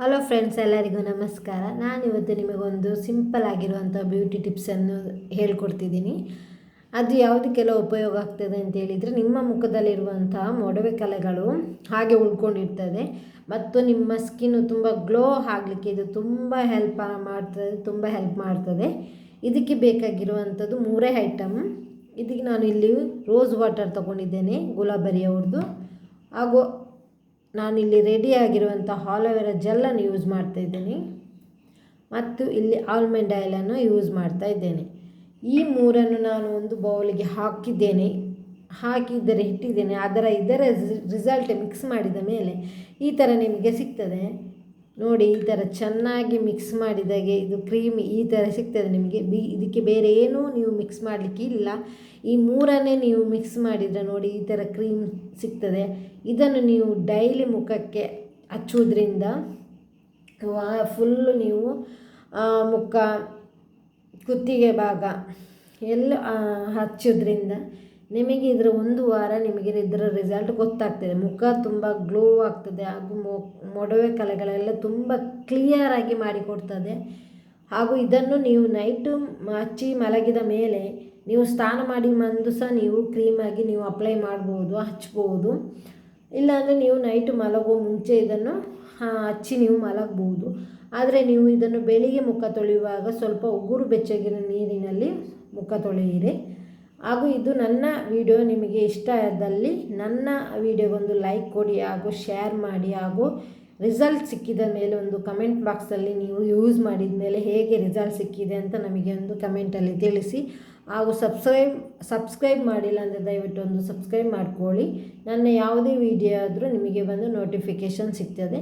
Hello friends ಎಲ್ಲರಿಗೂ ನಮಸ್ಕಾರ. ನಾನಿವತ್ತು ನಿಮಗೊಂದು ಸಿಂಪಲ್ ಆಗಿರುವಂಥ ಬ್ಯೂಟಿ ಟಿಪ್ಸನ್ನು ಹೇಳ್ಕೊಡ್ತಿದ್ದೀನಿ. ಅದು ಯಾವುದಕ್ಕೆಲ್ಲ ಉಪಯೋಗ ಆಗ್ತದೆ ಅಂತ ಹೇಳಿದರೆ, ನಿಮ್ಮ ಮುಖದಲ್ಲಿರುವಂತಹ ಮೊಡವೆ ಕಲೆಗಳು ಹಾಗೆ ಉಳ್ಕೊಂಡಿರ್ತದೆ. ಮತ್ತು ನಿಮ್ಮ ಸ್ಕಿನ್ನು ತುಂಬ ಗ್ಲೋ ಆಗಲಿಕ್ಕೆ ಇದು ತುಂಬ ಹೆಲ್ಪ್ ಮಾಡ್ತದೆ, ತುಂಬ ಹೆಲ್ಪ್ ಮಾಡ್ತದೆ. ಇದಕ್ಕೆ ಬೇಕಾಗಿರುವಂಥದ್ದು ಮೂರೇ ಐಟಮ್ ಇದಕ್ಕೆ ನಾನು ಇಲ್ಲಿ ರೋಸ್ ವಾಟರ್ ತೊಗೊಂಡಿದ್ದೇನೆ, ಗುಲಾಬರಿ ಅವ್ರದ್ದು. ಹಾಗೂ ನಾನಿಲ್ಲಿ ಆಗಿರುವಂಥ ಹಾಲೋವೆರಾ ಜೆಲ್ಲನ್ನು ಯೂಸ್ ಮಾಡ್ತಾ ಇದ್ದೀನಿ. ಮತ್ತು ಇಲ್ಲಿ ಆಲ್ಮಂಡ್ ಆಯಿಲನ್ನು ಯೂಸ್ ಮಾಡ್ತಾ ಇದ್ದೇನೆ. ಈ ಮೂರನ್ನು ನಾನು ಒಂದು ಬೌಲಿಗೆ ಹಾಕಿದ್ದೇನೆ. ಹಾಕಿದ್ದರೆ ಇಟ್ಟಿದ್ದೇನೆ. ಅದರ ಇದರ ರಿಸಲ್ಟ್ ಮಿಕ್ಸ್ ಮಾಡಿದ ಮೇಲೆ ಈ ಥರ ನಿಮಗೆ ಸಿಗ್ತದೆ. ನೋಡಿ ಈ ಥರ ಚೆನ್ನಾಗಿ ಮಿಕ್ಸ್ ಮಾಡಿದಾಗೆ ಇದು ಕ್ರೀಮ್ ಈ ಥರ ಸಿಗ್ತದೆ ನಿಮಗೆ. ಬಿ ಇದಕ್ಕೆ ಬೇರೆ ಏನೂ ನೀವು ಮಿಕ್ಸ್ ಮಾಡಲಿಕ್ಕೆ ಇಲ್ಲ. ಈ ಮೂರನ್ನೇ ನೀವು ಮಿಕ್ಸ್ ಮಾಡಿದರೆ ನೋಡಿ ಈ ಥರ ಕ್ರೀಮ್ ಸಿಗ್ತದೆ. ಇದನ್ನು ನೀವು ಡೈಲಿ ಮುಖಕ್ಕೆ ಹಚ್ಚುವುದರಿಂದ ಫುಲ್ಲು ನೀವು ಮುಖ, ಕುತ್ತಿಗೆ ಭಾಗ ಎಲ್ಲ ಹಚ್ಚೋದ್ರಿಂದ ನಿಮಗೆ ಇದರ ಒಂದು ವಾರ ನಿಮಗೆ ಇದರ ರಿಸಲ್ಟ್ ಗೊತ್ತಾಗ್ತದೆ. ಮುಖ ತುಂಬ ಗ್ಲೋ ಆಗ್ತದೆ ಹಾಗೂ ಮೊಡವೆ ಕಲೆಗಳೆಲ್ಲ ತುಂಬ ಕ್ಲಿಯರಾಗಿ ಮಾಡಿಕೊಡ್ತದೆ. ಹಾಗೂ ಇದನ್ನು ನೀವು ನೈಟು ಹಚ್ಚಿ ಮಲಗಿದ ಮೇಲೆ ನೀವು ಸ್ನಾನ ಮಾಡಿ ಮಂದು ಸಹ ನೀವು ಕ್ರೀಮಾಗಿ ನೀವು ಅಪ್ಲೈ ಮಾಡ್ಬೋದು, ಹಚ್ಬೋದು. ಇಲ್ಲಾಂದರೆ ನೀವು ನೈಟು ಮಲಗೋ ಮುಂಚೆ ಇದನ್ನು ಹಚ್ಚಿ ನೀವು ಮಲಗ್ಬೋದು. ಆದರೆ ನೀವು ಇದನ್ನು ಬೆಳಿಗ್ಗೆ ಮುಖ ತೊಳೆಯುವಾಗ ಸ್ವಲ್ಪ ಉಗುರು ಬೆಚ್ಚಗಿನ ನೀರಿನಲ್ಲಿ ಮುಖ ತೊಳೆಯಿರಿ. ಹಾಗೂ ಇದು ನನ್ನ ವಿಡಿಯೋ ನಿಮಗೆ ಇಷ್ಟ ಆದಲ್ಲಿ ನನ್ನ ವಿಡಿಯೋಗೊಂದು ಲೈಕ್ ಕೊಡಿ ಹಾಗೂ ಶೇರ್ ಮಾಡಿ ಹಾಗೂ ರಿಸಲ್ಟ್ ಸಿಕ್ಕಿದ ಮೇಲೆ ಒಂದು ಕಮೆಂಟ್ ಬಾಕ್ಸಲ್ಲಿ ನೀವು ಯೂಸ್ ಮಾಡಿದ ಮೇಲೆ ಹೇಗೆ ರಿಸಲ್ಟ್ ಸಿಕ್ಕಿದೆ ಅಂತ ನಮಗೆ ಒಂದು ಕಮೆಂಟಲ್ಲಿ ತಿಳಿಸಿ ಹಾಗೂ ಸಬ್ಸ್ಕ್ರೈಬ್ ಸಬ್ಸ್ಕ್ರೈಬ್ ಮಾಡಿಲ್ಲ ಅಂದರೆ ದಯವಿಟ್ಟು ಒಂದು ಸಬ್ಸ್ಕ್ರೈಬ್ ಮಾಡ್ಕೊಳ್ಳಿ. ನನ್ನ ಯಾವುದೇ ವಿಡಿಯೋ ಆದರೂ ನಿಮಗೆ ಬಂದು ನೋಟಿಫಿಕೇಷನ್ ಸಿಗ್ತದೆ.